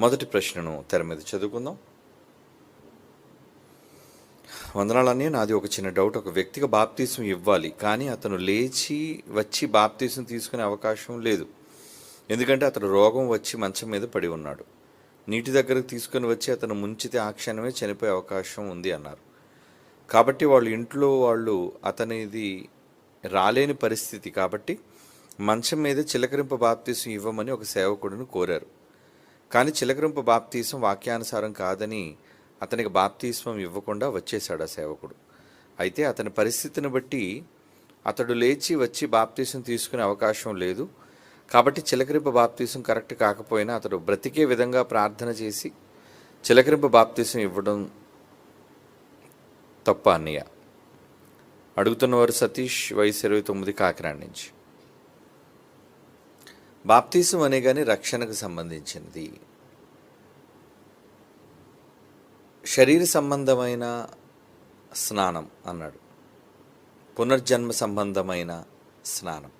మొదటి ప్రశ్నను తెర మీద చదువుకుందాం. వందనాలని నాది ఒక చిన్న డౌట్. ఒక వ్యక్తికి బాప్తీసం ఇవ్వాలి కానీ అతను లేచి వచ్చి బాప్తీసం తీసుకునే అవకాశం లేదు. ఎందుకంటే అతను రోగం వచ్చి మంచం మీద పడి ఉన్నాడు. నీటి దగ్గరకు తీసుకొని వచ్చి అతను ముంచితే ఆ క్షణమే చనిపోయే అవకాశం ఉంది అన్నారు. కాబట్టి వాళ్ళు ఇంట్లో వాళ్ళు అతనిది రాలేని పరిస్థితి. కాబట్టి మంచం మీద చిలకరింప బాప్తీసం ఇవ్వమని ఒక సేవకుడిని కోరారు. కానీ చిలకరింపు బాప్తీసం వాక్యానుసారం కాదని అతనికి బాప్తీస్వం ఇవ్వకుండా వచ్చేశాడు ఆ సేవకుడు. అయితే అతని పరిస్థితిని బట్టి అతడు లేచి వచ్చి బాప్తీసం తీసుకునే అవకాశం లేదు. కాబట్టి చిలకరింప బాప్తీసం కరెక్ట్ కాకపోయినా అతడు బ్రతికే విధంగా ప్రార్థన చేసి చిలకరింప బాప్తీసం ఇవ్వడం తప్ప అన్నయ్య. అడుగుతున్నవారు సతీష్ వయసు ఇరవై తొమ్మిది కాకినాడ నుంచి. బాప్తీసం అనే కానీ రక్షణకు సంబంధించినది. శరీర సంబంధమైన స్నానం అన్నాడు. పునర్జన్మ సంబంధమైన స్నానం.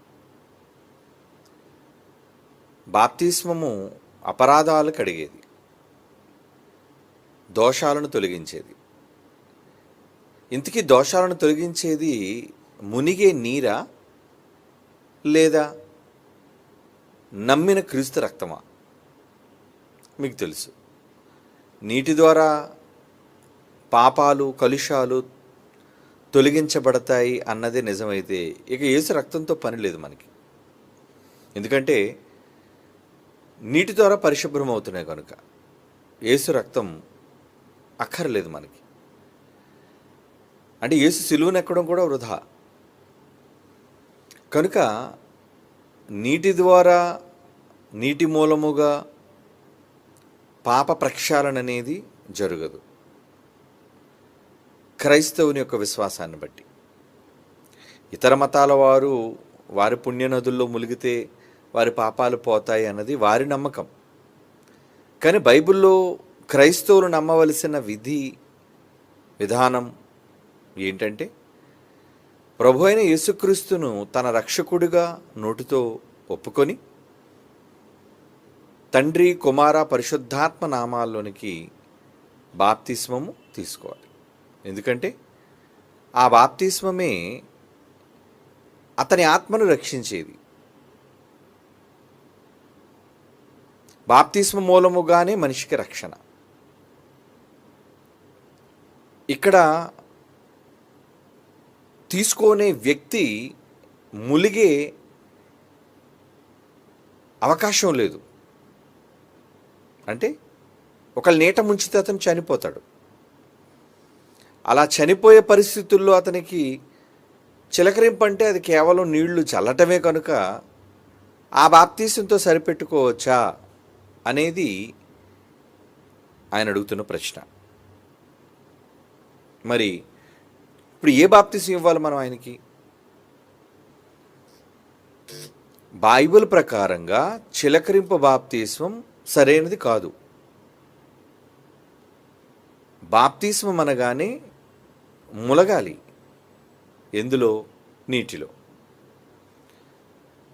బాప్తిస్మము అపరాధాలు కడిగేది. దోషాలను తొలగించేది. ఇంతకీ దోషాలను తొలగించేది మునిగే నీరా లేదా నమ్మిన క్రీస్తు రక్తమా? మీకు తెలుసు. నీటి ద్వారా పాపాలు కలుషాలు తొలగించబడతాయి అన్నదే నిజమైతే ఇక యేసు రక్తంతో పని లేదు మనకి. ఎందుకంటే నీటి ద్వారా పరిశుభ్రం అవుతున్నాయి కనుక ఏసు రక్తం అక్కర్లేదు మనకి. అంటే ఏసు సిలువను కూడా వృధా. కనుక నీటి ద్వారా నీటి మూలముగా పాప ప్రక్షాళన అనేది జరగదు. క్రైస్తవుని యొక్క విశ్వాసాన్ని బట్టి. ఇతర మతాల వారు వారి పుణ్యనదుల్లో ములిగితే వారి పాపాలు పోతాయి అన్నది వారి నమ్మకం. కానీ బైబిల్లో క్రైస్తవులు నమ్మవలసిన విధి విధానం ఏంటంటే ప్రభు అయిన యేసుక్రీస్తును తన రక్షకుడిగా నోటితో ఒప్పుకొని తండ్రి కుమార పరిశుద్ధాత్మ నామాల్లోనికి బాప్తిస్మము తీసుకోవాలి. ఎందుకంటే ఆ బాప్తిస్మమే అతని ఆత్మను రక్షించేది. బాప్తిస్మ మూలముగానే మనిషికి రక్షణ. ఇక్కడ తీసుకునే వ్యక్తి ములిగే అవకాశం లేదు. అంటే ఒక నీట ముంచితే అతను చనిపోతాడు. అలా చనిపోయే పరిస్థితుల్లో అతనికి చిలకరింపు అంటే అది కేవలం నీళ్ళు చల్లటమే కనుక ఆ బాప్తీసంతో సరిపెట్టుకోవచ్చా అనేది ఆయన అడుగుతున్న ప్రశ్న. మరి ఇప్పుడు ఏ బాప్తీసం ఇవ్వాలి మనం ఆయనకి? బైబిల్ ప్రకారంగా చిలకరింపు బాప్తీస్వం సరైనది కాదు. బాప్తీస్వం అనగానే ములగాలి ఎందులో? నీటిలో.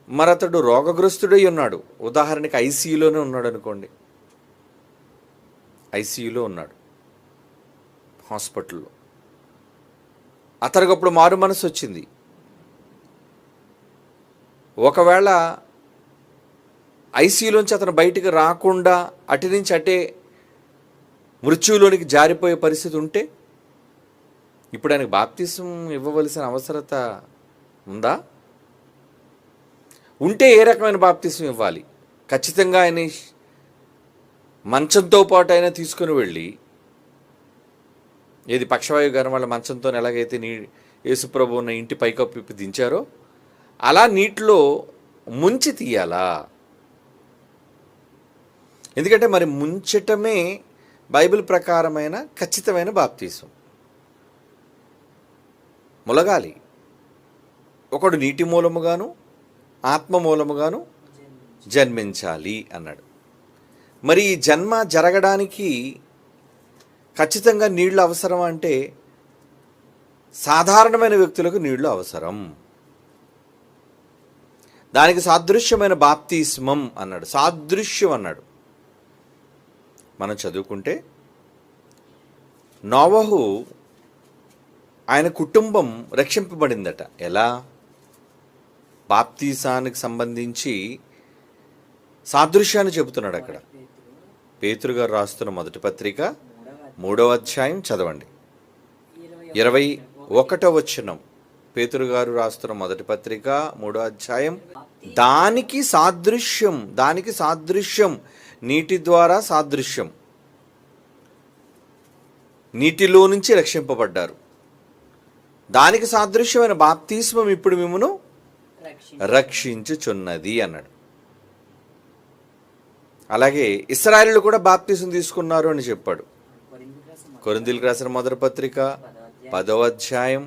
మరి అతడు రోగగ్రస్తుడై ఉన్నాడు. ఉదాహరణకి ఐసీయూలోనే ఉన్నాడు అనుకోండి. ఐసీయూలో ఉన్నాడు. హాస్పిటల్లో. అతనికప్పుడు మారు మనసు వచ్చింది. ఒకవేళ ఐసీయూలోంచి అతను బయటికి రాకుండా అటు నుంచి అటే మృత్యువులోనికి జారిపోయే పరిస్థితి ఉంటే ఇప్పుడు ఆయనకు బాప్తిసం ఇవ్వవలసిన అవసరత ఉందా? ఉంటే ఏ రకమైన బాప్తిసం ఇవ్వాలి? ఖచ్చితంగా ఆయన మంచంతో పాటు అయినా తీసుకుని వెళ్ళి ఏది పక్షవాయు గారు వాళ్ళ మంచంతో ఎలాగైతే నీ యేసుప్రభు ఉన్న ఇంటి పైకప్పు దించారో అలా నీటిలో ముంచి తీయాలా? ఎందుకంటే మరి ముంచటమే బైబిల్ ప్రకారమైన ఖచ్చితమైన బాప్తీసం. ములగాలి. ఒకడు నీటి మూలముగాను ఆత్మ మూలముగాను జన్మించాలి అన్నాడు. మరి ఈ జన్మ జరగడానికి ఖచ్చితంగా నీళ్ళు అవసరం అంటే సాధారణమైన వ్యక్తులకు నీళ్ళు అవసరం. దానికి సాదృశ్యమైన బాప్తిస్మం అన్నాడు. సాదృశ్యం అన్నాడు. మనం చదువుకుంటే నోవహు ఆయన కుటుంబం రక్షింపబడిందట. ఎలా? బాప్తీసానికి సంబంధించి సాదృశ్యాన్ని చెబుతున్నాడు అక్కడ. పేతురు గారు రాస్తున్న మొదటి పత్రిక మూడవ అధ్యాయం చదవండి. ఇరవై ఒకటో వచ్చినం పేతురు గారు రాస్తున్న మొదటి పత్రిక మూడో అధ్యాయం. దానికి సాదృశ్యం దానికి సాదృశ్యం నీటి ద్వారా సాదృశ్యం. నీటిలో నుంచి రక్షింపబడ్డారు. దానికి సాదృశ్యమైన బాప్తిస్మం ఇప్పుడు మిమ్మను రక్షించుచున్నది అన్నాడు. అలాగే ఇస్రాయలు కూడా బాప్తిసం తీసుకున్నారు అని చెప్పాడు. కొరిందీలకు రాసిన మొదటి పత్రిక పదవ అధ్యాయం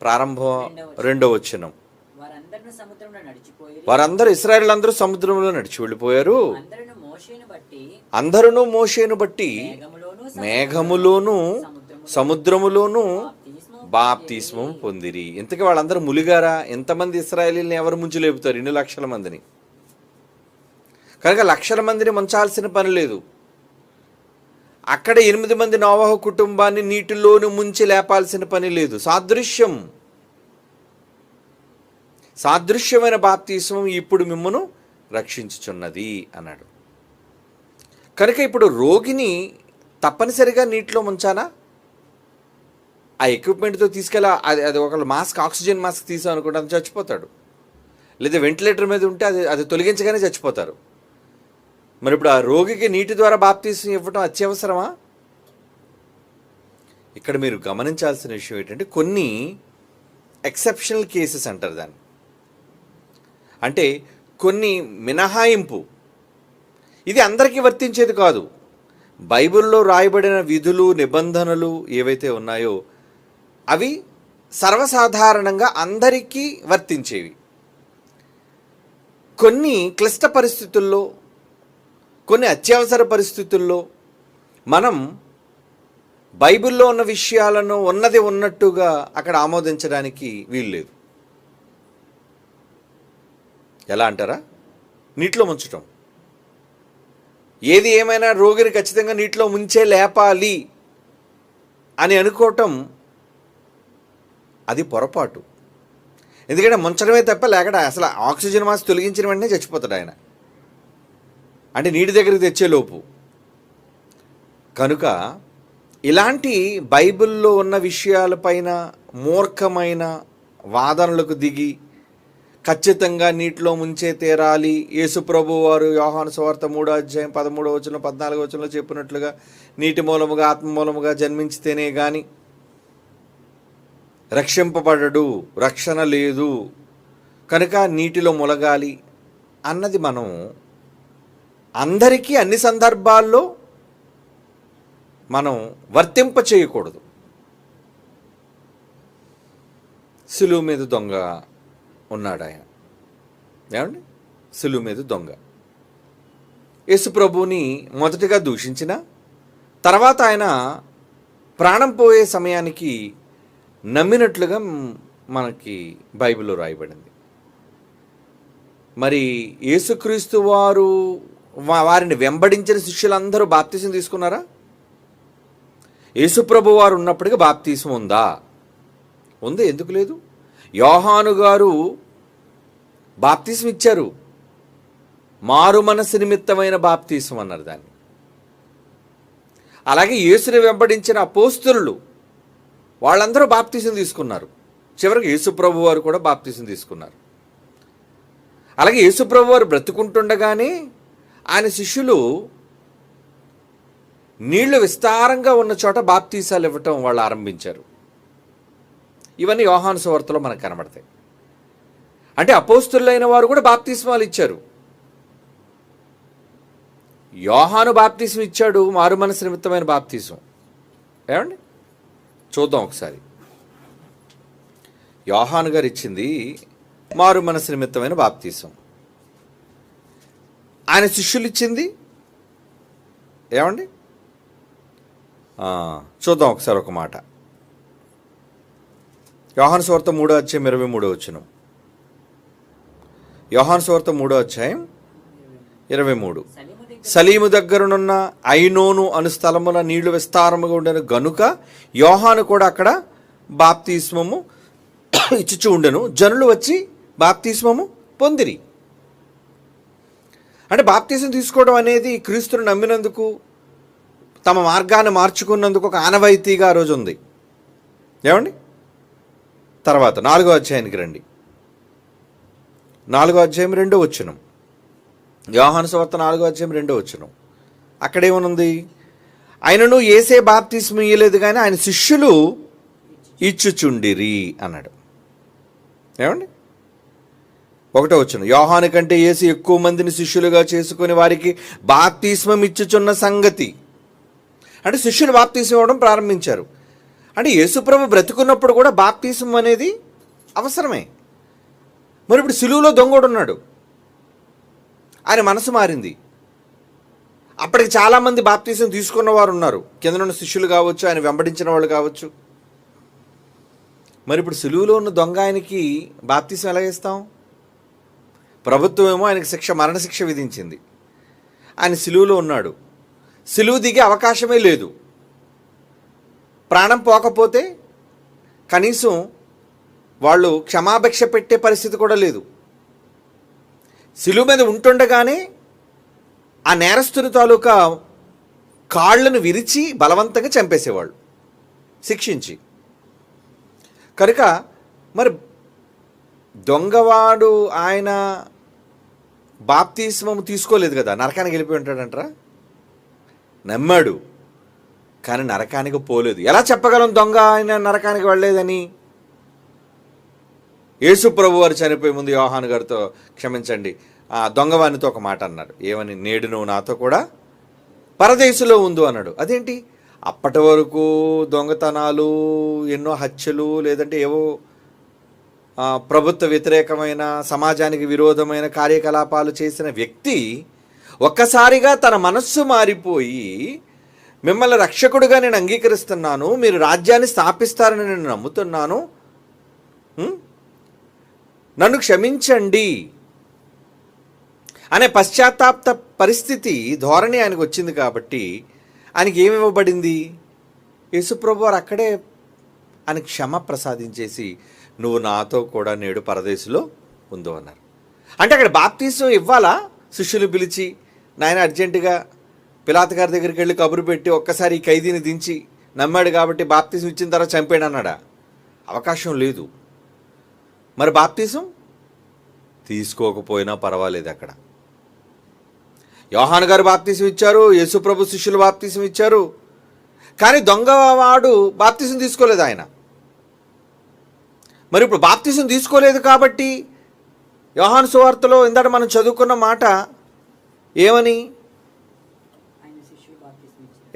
ప్రారంభం రెండవ వచనం. నడిచిపోయి వారందరూ ఇస్రాయల్ అందరూ సముద్రంలో నడిచి వెళ్ళిపోయారు. అందరిని మోషేను బట్టి అందరూ మోషేను బట్టి మేఘములోను సముద్రములోను బాప్తిస్మం పొందిరి. ఇంతకీ వాళ్ళందరూ ములిగారా? ఎంతమంది ఇస్రాయలీని ఎవరు ముంచి లేపుతారు? ఇన్ని లక్షల మందిని. కనుక లక్షల మందిని ముంచాల్సిన పని లేదు. అక్కడ ఎనిమిది మంది నోవాహు కుటుంబాన్ని నీటిలోను ముంచి లేపాల్సిన పని లేదు. సాదృశ్యం. సాదృశ్యమైన బాప్తీసం ఇప్పుడు మిమ్మను రక్షించుచున్నది అన్నాడు. కనుక ఇప్పుడు రోగిని తప్పనిసరిగా నీటిలో ముంచానా? ఆ ఎక్విప్మెంట్తో తీసుకెళ్ళి అది అది ఒక మాస్క్ ఆక్సిజన్ మాస్క్ తీసాం అనుకుంటే అది చచ్చిపోతాడు. లేదా వెంటిలేటర్ మీద ఉంటే అది అది తొలగించగానే చచ్చిపోతారు. మరి ఇప్పుడు ఆ రోగికి నీటి ద్వారా బాప్తీసం ఇవ్వటం అత్యవసరమా? ఇక్కడ మీరు గమనించాల్సిన విషయం ఏంటంటే కొన్ని ఎక్సెప్షనల్ కేసెస్ అంటారు దాన్ని. అంటే కొన్ని మినహాయింపు. ఇది అందరికీ వర్తించేది కాదు. బైబిల్లో రాయబడిన విధులు నిబంధనలు ఏవైతే ఉన్నాయో అవి సర్వసాధారణంగా అందరికీ వర్తించేవి. కొన్ని క్లిష్ట పరిస్థితుల్లో కొన్ని అత్యవసర పరిస్థితుల్లో మనం బైబిల్లో ఉన్న విషయాలను ఉన్నది ఉన్నట్టుగా అక్కడ ఆమోదించడానికి వీల్లేదు. ఎలా అంటారా? నీటిలో ముంచటం. ఏది ఏమైనా రోగిని ఖచ్చితంగా నీటిలో ముంచే లేపాలి అని అనుకోవటం అది పొరపాటు. ఎందుకంటే ముంచడమే తప్ప లేకడా అసలు ఆక్సిజన్ మాస్ తొలగించిన వెంటనే చచ్చిపోతాడు ఆయన. అంటే నీటి దగ్గరికి తెచ్చేలోపు కనుక ఇలాంటి బైబిల్లో ఉన్న విషయాలపైన మూర్ఖమైన వాదనలకు దిగి ఖచ్చితంగా నీటిలో ముంచే తీరాలి. యేసుప్రభు వారు యోహాను సువార్త మూడో అధ్యాయం పదమూడో వచనం పద్నాలుగో వచనంలో చెప్పినట్లుగా నీటి మూలముగా ఆత్మ మూలముగా జన్మించితేనే కానీ రక్షింపబడడు రక్షణ లేదు. కనుక నీటిలో ములగాలి అన్నది మనం అందరికీ అన్ని సందర్భాల్లో మనం వర్తింప చేయకూడదు. సులువు మీద దొంగ ఉన్నాడు ఆయన ఏమండి? సులువు మీద దొంగ. యేసుప్రభుని మొదటగా దూషించిన తర్వాత ఆయన ప్రాణం పోయే సమయానికి నమ్మినట్లుగా మనకి బైబిల్లో రాయబడింది. మరి యేసుక్రీస్తు వారు వారిని వెంబడించిన శిష్యులందరూ బాప్తీసం తీసుకున్నారా? యేసుప్రభు వారు ఉన్నప్పటికీ బాప్తీసం ఉందా? ఉంది? ఎందుకు లేదు? యోహాను గారు బాప్తీసం ఇచ్చారు. మారు మనసు నిమిత్తమైన బాప్తీసం అన్నారు దాన్ని. అలాగే యేసుని వెంబడించిన అపోస్తులు వాళ్ళందరూ బాప్తీసం తీసుకున్నారు. చివరికి యేసుప్రభు వారు కూడా బాప్తీసం తీసుకున్నారు. అలాగే యేసుప్రభు వారు బ్రతుకుంటుండగానే ఆయన శిష్యులు నీళ్ళు విస్తారంగా ఉన్న చోట బాప్తీసాలు ఇవ్వటం వాళ్ళు ఆరంభించారు. ఇవన్నీ యోహాను సువార్తలో మనకు కనబడతాయి. అంటే అపోస్తులైన వారు కూడా బాప్తిస్మాలు ఇచ్చారు. యోహాను బాప్తిసం ఇచ్చాడు మారు మనసు నిమిత్తమైన బాప్తిసం. ఏమండి? చూద్దాం ఒకసారి. యోహాను గారు ఇచ్చింది మారు మనసు నిమిత్తమైన బాప్తీసం. ఆయన శిష్యులు ఇచ్చింది. ఏమండి? చూద్దాం ఒకసారి ఒక మాట. యోహాన్ స్వార్త మూడో అధ్యాయం ఇరవై మూడో వచ్చిన యోహాన్ స్వార్త మూడో అధ్యాయం ఇరవై మూడు. సలీము దగ్గరనున్న ఐనోను అను స్థలముల నీళ్ళు విస్తారముగా ఉండను. గనుక యోహాను కూడా అక్కడ బాప్తిస్మము ఇచ్చుచూ ఉండెను. జనులు వచ్చి బాప్తిస్మము పొందిరి. అంటే బాప్తీసం తీసుకోవడం అనేది క్రీస్తుని నమ్మినందుకు తమ మార్గాన్ని మార్చుకున్నందుకు ఒక ఆనవాయితీగా ఆ రోజు ఉంది. ఏమండి? తర్వాత నాలుగో అధ్యాయానికి రండి. నాలుగో అధ్యాయం రెండో వచ్చినం యోహాను సువార్త నాలుగో అధ్యాయం రెండో వచ్చినం అక్కడేమనుంది? ఆయనను ఏసే బాప్తిస్మ ఇయ్యలేదు కానీ ఆయన శిష్యులు ఇచ్చుచుండిరి అన్నాడు. ఏమండి? ఒకటో వచ్చిన యోహాను కంటే ఏసు ఎక్కువ మందిని శిష్యులుగా చేసుకుని వారికి బాప్తిస్మం ఇచ్చుచున్న సంగతి. అంటే శిష్యులు బాప్తీసం ఇవ్వడం ప్రారంభించారు. అంటే యేసుప్రభు బ్రతుకున్నప్పుడు కూడా బాప్తీసం అనేది అవసరమే. మరి ఇప్పుడు సిలువులో దొంగోడు ఉన్నాడు ఆయన మనసు మారింది. అప్పటికి చాలామంది బాప్తీసం తీసుకున్న వారు ఉన్నారు కింద ఉన్న శిష్యులు కావచ్చు ఆయన వెంబడించిన వాళ్ళు కావచ్చు. మరి ఇప్పుడు సిలువులో ఉన్న దొంగ ఆయనకి బాప్తీసం ఎలా ఇస్తాం ప్రభుత్వం ఏమో ఆయనకు శిక్ష మరణశిక్ష విధించింది. ఆయన సిలువులో ఉన్నాడు. సిలువు దిగే అవకాశమే లేదు. ప్రాణం పోకపోతే కనీసం వాళ్ళు క్షమాభిక్ష పెట్టే పరిస్థితి కూడా లేదు. సిలువు మీద ఉంటుండగానే ఆ నేరస్తుని తాలూకా కాళ్ళను విరిచి బలవంతంగా చంపేసేవాళ్ళు. శిక్షించి. కనుక మరి దొంగవాడు ఆయన బాప్తిస్మము తీసుకోలేదు కదా నరకానికి వెళ్ళిపోయి ఉంటాడంటారా? నమ్మాడు కానీ నరకానికి పోలేదు. ఎలా చెప్పగలం దొంగ ఆయన నరకానికి వెళ్ళలేదని? యేసు ప్రభు వారు చనిపోయే ముందు యోహాను గారితో క్షమించండి. ఆ దొంగవానితో ఒక మాట అన్నాడు. ఏమని? నేడు నువ్వు నాతో కూడా పరదేశంలో ఉండు అన్నాడు. అదేంటి? అప్పటి వరకు దొంగతనాలు ఎన్నో హత్యలు లేదంటే ఏవో ప్రభుత్వ వ్యతిరేకమైన సమాజానికి విరోధమైన కార్యకలాపాలు చేసిన వ్యక్తి ఒక్కసారిగా తన మనస్సు మారిపోయి మిమ్మల్ని రక్షకుడిగా నేను అంగీకరిస్తున్నాను మీరు రాజ్యాన్ని స్థాపిస్తారని నేను నమ్ముతున్నాను నన్ను క్షమించండి అనే పశ్చాత్తాప్త పరిస్థితి ధోరణి ఆయనకు వచ్చింది కాబట్టి ఆయనకి ఏమి ఇవ్వబడింది? యేసుప్రభు వారు అక్కడే ఆయన క్షమ ప్రసాదించేసి నువ్వు నాతో కూడా నేడు పరదేశంలో ఉందో అన్నారు. అంటే అక్కడ బాప్తీసం ఇవ్వాలా? శిష్యులు పిలిచి నాయన అర్జెంటుగా పిలాత గారి దగ్గరికి వెళ్ళి కబురు పెట్టి ఒక్కసారి ఈ ఖైదీని దించి నమ్మాడు కాబట్టి బాప్తీసం ఇచ్చిన తర్వాత చంపాడు అన్నాడా? అవకాశం లేదు. మరి బాప్తీసం? తీసుకోకపోయినా పర్వాలేదు అక్కడ. యోహాన్ గారు బాప్తీసం ఇచ్చారు యేసుప్రభు శిష్యులు బాప్తీసం ఇచ్చారు. కానీ దొంగవాడు బాప్తీసం తీసుకోలేదు ఆయన. మరి ఇప్పుడు బాప్తీసం తీసుకోలేదు కాబట్టి యోహాను సువార్తలో ఇందాక మనం చదువుకున్న మాట ఏమని?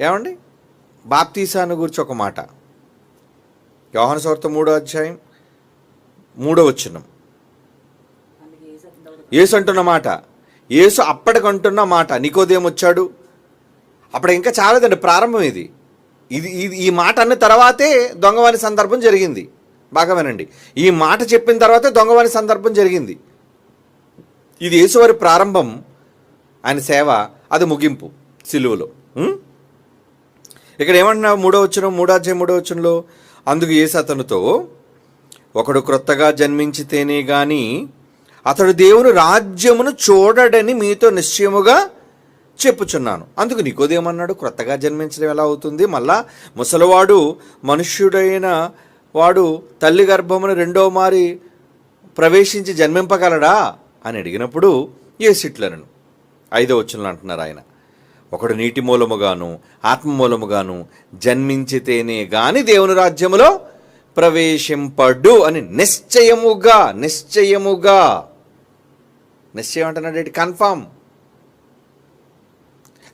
ఏమండి? బాప్తీసాన్ని గురించి ఒక మాట. యోహాను సువార్త మూడో అధ్యాయం మూడో వచ్చినం యేసు అంటున్న మాట. యేసు అప్పటికంటున్న మాట. నికోదేం వచ్చాడు? అప్పుడు ఇంకా చాలేదండి ప్రారంభం ఇది. ఇది ఇది ఈ మాట అన్న తర్వాతే దొంగవాని సందర్భం జరిగింది. బాగా వినండి. ఈ మాట చెప్పిన తర్వాతే దొంగవాణి సందర్భం జరిగింది. ఇది యేసువారి ప్రారంభం ఆయన సేవ అది ముగింపు సిలువలో. ఇక్కడ ఏమంటున్నా మూడో వచ్చిన మూడాధ్యాయ మూడో వచ్చంలో అందుకు యేసు అతనితో ఒకడు క్రొత్తగా జన్మించితేనే గాని అతడు దేవుని రాజ్యమును చూడడని మీతో నిశ్చయముగా చెప్పుచున్నాను. అందుకు నీకోదేమన్నాడు? క్రొత్తగా జన్మించడం ఎలా అవుతుంది? మళ్ళా ముసలివాడు మనుష్యుడైన వాడు తల్లి గర్భమును రెండో మారి ప్రవేశించి జన్మింపగలడా? అని అడిగినప్పుడు ఏసిట్లనను ఐదో వచ్చులను అంటున్నారు ఆయన. ఒకడు నీటి మూలముగాను ఆత్మ మూలముగాను జన్మించితేనే గాని దేవుని రాజ్యములో ప్రవేశింపడు అని నిశ్చయముగా నిశ్చయముగా. నిశ్చయం అంటున్నాడు కన్ఫామ్.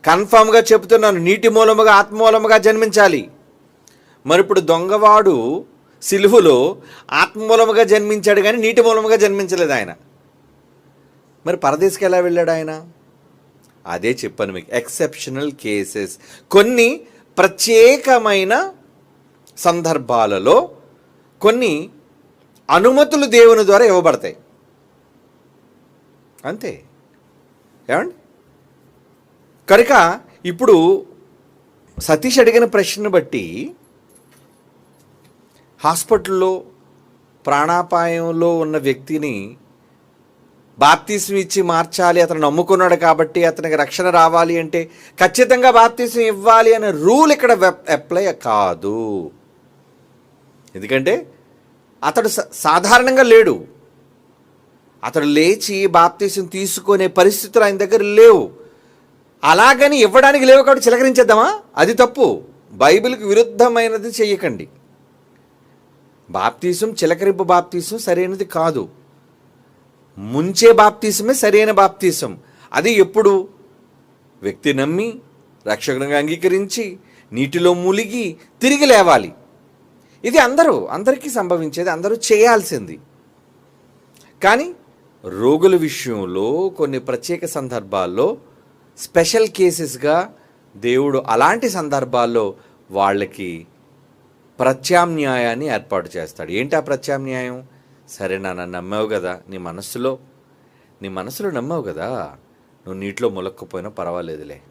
కన్ఫామ్గా చెబుతున్నాను నీటి మూలముగా ఆత్మ మూలముగా జన్మించాలి. మరి ఇప్పుడు దొంగవాడు సిలువులో ఆత్మ మూలముగా జన్మించాడు కానీ నీటి మూలముగా జన్మించలేదు ఆయన. మరి పరదేశకి ఎలా వెళ్ళాడు ఆయన? అదే చెప్పాను మీకు. ఎక్సెప్షనల్ కేసెస్ కొన్ని ప్రత్యేకమైన సందర్భాలలో కొన్ని అనుమతులు దేవుని ద్వారా ఇవ్వబడతాయి. అంతే. ఏమండి? కనుక ఇప్పుడు సతీష్ అడిగిన ప్రశ్నను బట్టి హాస్పిటల్లో ప్రాణాపాయంలో ఉన్న వ్యక్తిని బాప్తీసం ఇచ్చి మార్చాలి అతను నమ్ముకున్నాడు కాబట్టి అతనికి రక్షణ రావాలి అంటే ఖచ్చితంగా బాప్తీసం ఇవ్వాలి అనే రూల్ ఇక్కడ అప్లై కాదు. ఎందుకంటే అతడు సాధారణంగా లేడు. అతడు లేచి బాప్తీసం తీసుకునే పరిస్థితులు ఆయన దగ్గర లేవు. అలాగని ఇవ్వడానికి లేవు కాబట్టి చిలకరించేద్దామా? అది తప్పు. బైబిల్కి విరుద్ధమైనది చెయ్యకండి బాప్తీసం చిలకరింపు బాప్తీసం సరైనది కాదు. ముంచే బాప్తీసమే సరైన బాప్తీసం. అది ఎప్పుడు? వ్యక్తి నమ్మి రక్షకునిగా అంగీకరించి నీటిలో ములిగి తిరిగి లేవాలి. ఇది అందరూ అందరికీ సంభవించేది అందరూ చేయాల్సింది. కానీ రోగుల విషయంలో కొన్ని ప్రత్యేక సందర్భాల్లో స్పెషల్ కేసెస్గా దేవుడు అలాంటి సందర్భాల్లో వాళ్ళకి ప్రత్యామ్నాయాన్ని ఏర్పాటు చేస్తాడు. ఏంటి ఆ ప్రత్యామ్నాయం? సరే నాన్న నమ్మావు కదా నీ మనస్సులో నీ మనసులో నమ్మావు కదా నువ్వు నీటిలో ములక్కపోయినా పర్వాలేదులే.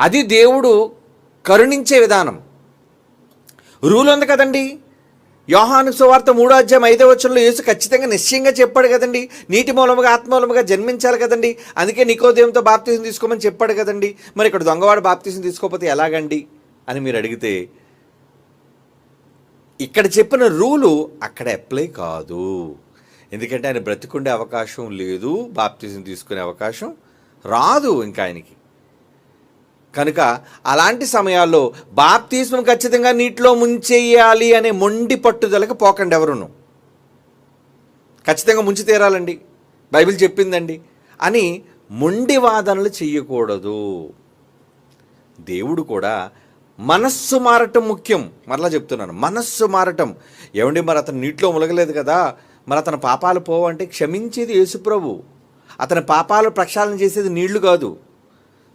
అది దేవుడు కరుణించే విధానం. రూల్ ఉంది కదండి. యోహాను సువార్త మూడో అధ్యాయం ఐదో వచ్చంలో యేసు ఖచ్చితంగా నిశ్చయంగా చెప్పాడు కదండి. నీటి మూలముగా ఆత్మూలముగా జన్మించాలి కదండి. అందుకే నికోదేవంతో బాప్తీసం తీసుకోమని చెప్పాడు కదండి. మరి ఇక్కడ దొంగవాడు బాప్తీసం తీసుకోకపోతే ఎలాగండి అని మీరు అడిగితే ఇక్కడ చెప్పిన రూలు అక్కడ అప్లై కాదు. ఎందుకంటే ఆయన బ్రతికుండే అవకాశం లేదు బాప్తీసం తీసుకునే అవకాశం రాదు ఇంకా ఆయనకి. కనుక అలాంటి సమయాల్లో బాప్తిస్మం ఖచ్చితంగా నీటిలో ముంచేయాలి అనే మొండి పట్టుదలకు పోకండి ఎవరును. ఖచ్చితంగా ముంచి తీరాలండి. బైబిల్ చెప్పిందండి. అని మొండి వాదనలు చెయ్యకూడదు. దేవుడు కూడా మనస్సు మారటం ముఖ్యం. మరలా చెప్తున్నాను మనస్సు మారటం. ఏమండి మరి అతను నీటిలో ములగలేదు కదా? మరి అతని పాపాలు పోవంటే క్షమించేది యేసుప్రభు అతని పాపాలు ప్రక్షాళన చేసేది నీళ్ళు కాదు.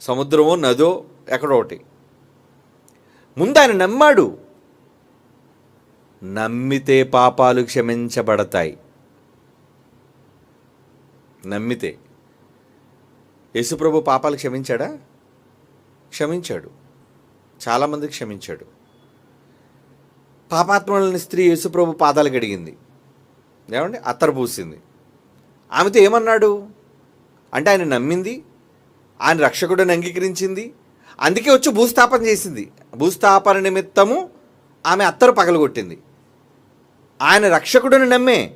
సముద్రమో నదో ఎక్కడో ఒకటి. ముందు ఆయన నమ్మాడు. నమ్మితే పాపాలు క్షమించబడతాయి. నమ్మితే. యేసుప్రభు పాపాలు క్షమించాడా? క్షమించాడు. చాలామంది క్షమించాడు. పాపాత్మలని స్త్రీ యేసుప్రభు పాదాలు గడిగింది. ఏమండి? అత్తరు పూసింది. ఆమెతో ఏమన్నాడు? అంటే ఆయన నమ్మింది ఆయన రక్షకుడిని అంగీకరించింది అందుకే వచ్చి భూస్థాపన చేసింది. భూస్థాపన నిమిత్తము ఆమె అత్తరు పగలగొట్టింది. ఆయన రక్షకుడిని నమ్మే.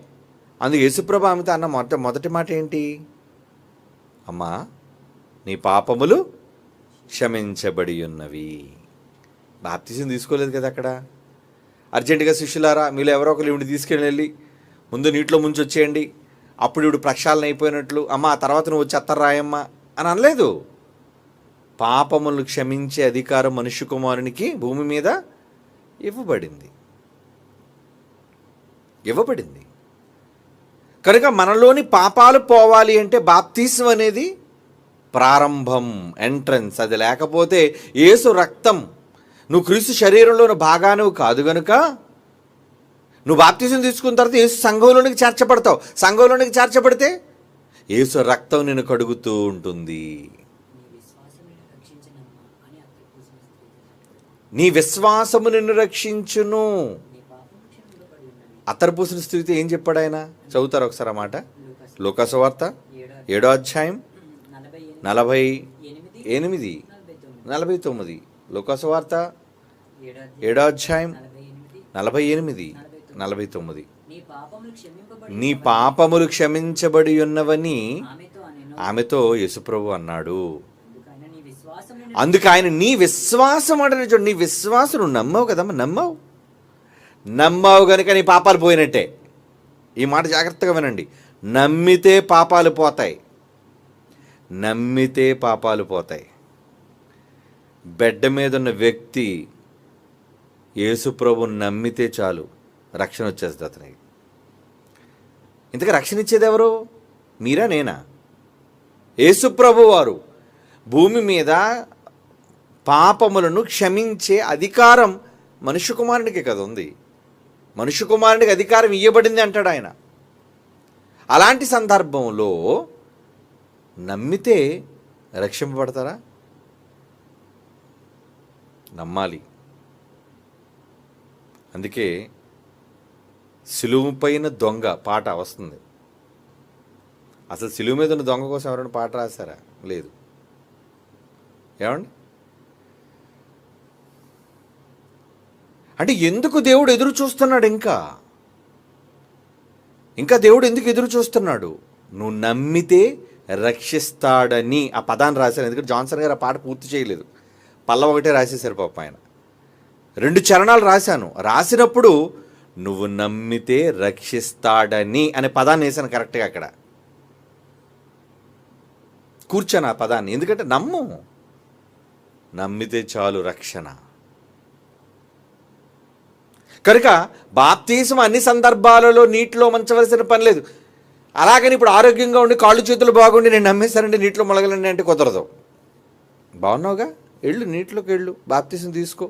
అందుకు యేసుప్రభు ఆమెతో అన్న మొదట మొదటి మాట ఏంటి? అమ్మా నీ పాపములు క్షమించబడి ఉన్నవి బాప్తిజం తీసుకోలేదు కదా అక్కడ. అర్జెంటుగా శిష్యులారా మీలో ఎవరో ఒకరు ఇవిడి తీసుకెళ్ళి ముందు నీటిలో ముంచి వచ్చేయండి. అప్పుడు ఇప్పుడు ప్రక్షాళన అయిపోయినట్లు అమ్మ ఆ తర్వాత నువ్వు వచ్చి రాయమ్మా అని అనలేదు. పాపములు క్షమించే అధికారం మనుష్య కుమారునికి భూమి మీద ఇవ్వబడింది. ఇవ్వబడింది. కనుక మనలోని పాపాలు పోవాలి అంటే బాప్తీసం అనేది ప్రారంభం ఎంట్రన్స్. అది లేకపోతే ఏసు రక్తం నువ్వు క్రీస్తు శరీరంలోని భాగానువు కాదు గనుక నువ్వు బాప్తీసం తీసుకున్న తర్వాత యేసు సంఘంలోనికి చేర్చబడతావు. సంఘంలోనికి చేర్చబడితే యేసు రక్తం నిన్ను కడుగుతూ ఉంటుంది. నీ విశ్వాసము నిన్ను రక్షించును. నీ అత్తరు పూసిన స్థితి ఏం చెప్పాడు ఆయన? చదువుతారు ఒకసారి ఆ మాట? లూకాసు వార్త ఏడో అధ్యాయం నలభై ఎనిమిది. నలభై తొమ్మిది. నలభై వార్త ఏడో అధ్యాయం నలభై ఎనిమిది నలభై తొమ్మిది. నీ పాపములు క్షమించబడి ఉన్నవని ఆమెతో యశుప్రభు యేసుప్రభు అన్నాడు. నీ విశ్వాసం అందుకు ఆయన నీ విశ్వాసం అంటే చూడు నీ విశ్వాసం నువ్వు నమ్మవు కదమ్మా నమ్మవు. నమ్మావు కనుక నీ పాపాలు పోయినట్టే. ఈ మాట జాగ్రత్తగా వినండి. నమ్మితే పాపాలు పోతాయి. నమ్మితే పాపాలు పోతాయి. బెడ్ మీద ఉన్న వ్యక్తి యేసుప్రభు నమ్మితే చాలు. రక్షణ వచ్చేస్తుంది అతనికి. ఇంతకు రక్షణ ఇచ్చేది ఎవరు? మీరా నేనా? యేసుప్రభు వారు భూమి మీద పాపములను క్షమించే అధికారం మనుష్య కుమారునికి కదా ఉంది. మనుష్య కుమారునికి అధికారం ఇవ్వబడింది అంటాడు ఆయన. అలాంటి సందర్భంలో నమ్మితే రక్షింపబడతారా? నమ్మాలి. అందుకే సిలువు పైన దొంగ పాట వస్తుంది. అసలు సిలువు మీద ఉన్న దొంగ కోసం ఎవరైనా పాట రాశారా? లేదు. ఏమండి? అంటే ఎందుకు దేవుడు ఎదురు చూస్తున్నాడు ఇంకా? ఇంకా దేవుడు ఎందుకు ఎదురు చూస్తున్నాడు? నువ్వు నమ్మితే రక్షిస్తాడని ఆ పదాన్ని రాశారు. ఎందుకంటే జాన్సన్ గారు ఆ పాట పూర్తి చేయలేదు. పల్లవ ఒకటే రాసేశారు పాప ఆయన. రెండు చరణాలు రాశాను. రాసినప్పుడు నువ్వు నమ్మితే రక్షిస్తాడని అనే పదాన్ని వేసాను కరెక్ట్గా అక్కడ. కూర్చొని ఆ పదాన్ని. ఎందుకంటే నమ్ము. నమ్మితే చాలు రక్షణ. కనుక బాప్తీసం అన్ని సందర్భాలలో నీటిలో మంచవలసిన పని లేదు. అలాగని ఇప్పుడు ఆరోగ్యంగా ఉండి కాళ్ళు చేతులు బాగుండి నేను నమ్మేశానండి నీటిలో మొలగలండి అంటే కుదరదు. బాగున్నావుగా? వెళ్ళు నీటిలోకి వెళ్ళు బాప్తీసం తీసుకో.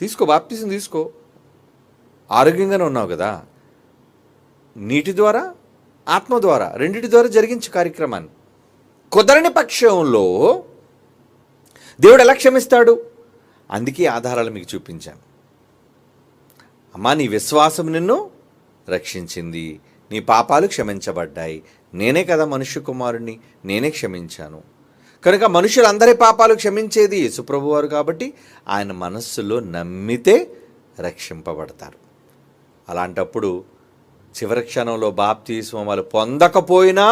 తీసుకో బాప్తిజం తీసుకో. ఆరోగ్యంగానే ఉన్నావు కదా. నీటి ద్వారా ఆత్మ ద్వారా రెండింటి ద్వారా జరిగించు కార్యక్రమాన్ని. కుదరని పక్షంలో దేవుడు ఎలా క్షమిస్తాడు? అందుకే ఆధారాలు మీకు చూపించాను. అమ్మా నీ విశ్వాసం నిన్ను రక్షించింది. నీ పాపాలు క్షమించబడ్డాయి. నేనే కదా మనుష్య కుమారుణ్ణి నేనే క్షమించాను. కనుక మనుషులందరి పాపాలు క్షమించేది యేసుప్రభు వారు కాబట్టి ఆయన మనస్సులో నమ్మితే రక్షింపబడతారు. అలాంటప్పుడు చివరి క్షణంలో బాప్తీస్వం వాళ్ళు పొందకపోయినా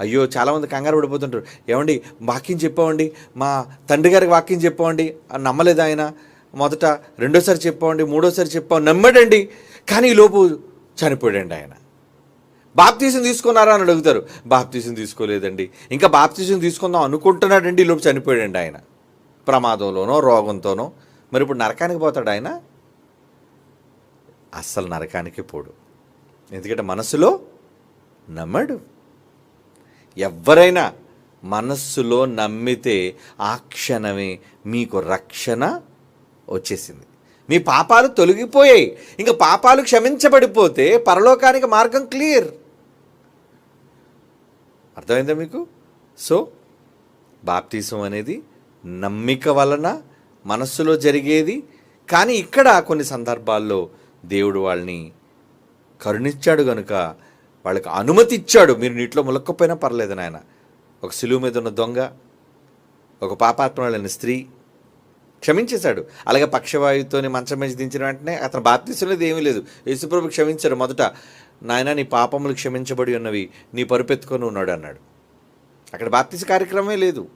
అయ్యో చాలామంది కంగారు పడిపోతుంటారు. ఏమండి వాక్యం చెప్పామండి? మా తండ్రి గారికి వాక్యం చెప్పామండి? నమ్మలేదు ఆయన? మొదట రెండోసారి చెప్పామండి మూడోసారి చెప్పాం నమ్మడండి. కానీ ఈ లోపు చనిపోయాడండి ఆయన. బాప్తీసం తీసుకున్నారా అని అడుగుతారు. బాప్తీసం తీసుకోలేదండి. ఇంకా బాప్తీసం తీసుకుందాం అనుకుంటున్నాడండి. ఈ లోపు చనిపోయాడండి ఆయన. ప్రమాదంలోనో రోగంతోనో. మరి ఇప్పుడు నరకానికి పోతాడు ఆయన? అస్సలు నరకానికి పోడు. ఎందుకంటే మనసులో నమ్మడు. ఎవరైనా మనస్సులో నమ్మితే ఆ క్షణమే మీకు రక్షణ వచ్చేసింది. మీ పాపాలు తొలగిపోయాయి. ఇంకా పాపాలు క్షమించబడిపోతే పరలోకానికి మార్గం క్లియర్. అర్థమైందా మీకు? సో బాప్తీసం అనేది నమ్మిక వలన మనస్సులో జరిగేది. కానీ ఇక్కడ కొన్ని సందర్భాల్లో దేవుడు వాళ్ళని కరుణించాడు గనుక వాళ్ళకి అనుమతి ఇచ్చాడు మీరు నీటిలో ములక్కపోయినా పర్లేదు నాయన. ఒక సిలువు మీద ఉన్న దొంగ ఒక పాపాత్మలైన స్త్రీ క్షమించేశాడు. అలాగే పక్షవాయువుతోని మంచం మీద దించిన వెంటనే అతను బాప్తీసులేదు ఏమీ లేదు. యేసుప్రభు క్షమించాడు. మొదట నాయన నీ పాపములు క్షమించబడి ఉన్నవి నీ పరుపెత్తుకొని ఉన్నాడు అన్నాడు. అక్కడ బాప్తీస కార్యక్రమమే లేదు.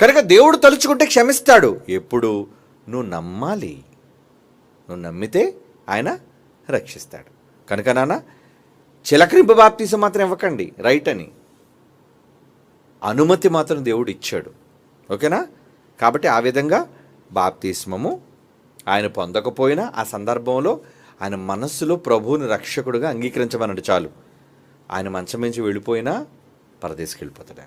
కనుక దేవుడు తలుచుకుంటే క్షమిస్తాడు. ఎప్పుడు? నువ్వు నమ్మాలి. నువ్వు నమ్మితే ఆయన రక్షిస్తాడు. కనుక నాన్న చిలకరింపు బాప్తీసం మాత్రం ఇవ్వకండి. రైట్ అని. అనుమతి మాత్రం దేవుడు ఇచ్చాడు. ఓకేనా? కాబట్టి ఆ విధంగా బాప్తిస్మము. ఆయన పొందకపోయినా ఆ సందర్భంలో ఆయన మనస్సులో ప్రభువుని రక్షకుడుగా అంగీకరించమన్నాడు చాలు. ఆయన మంచం నుంచి వెళ్ళిపోయినా పరదేశకి వెళ్ళిపోతాడు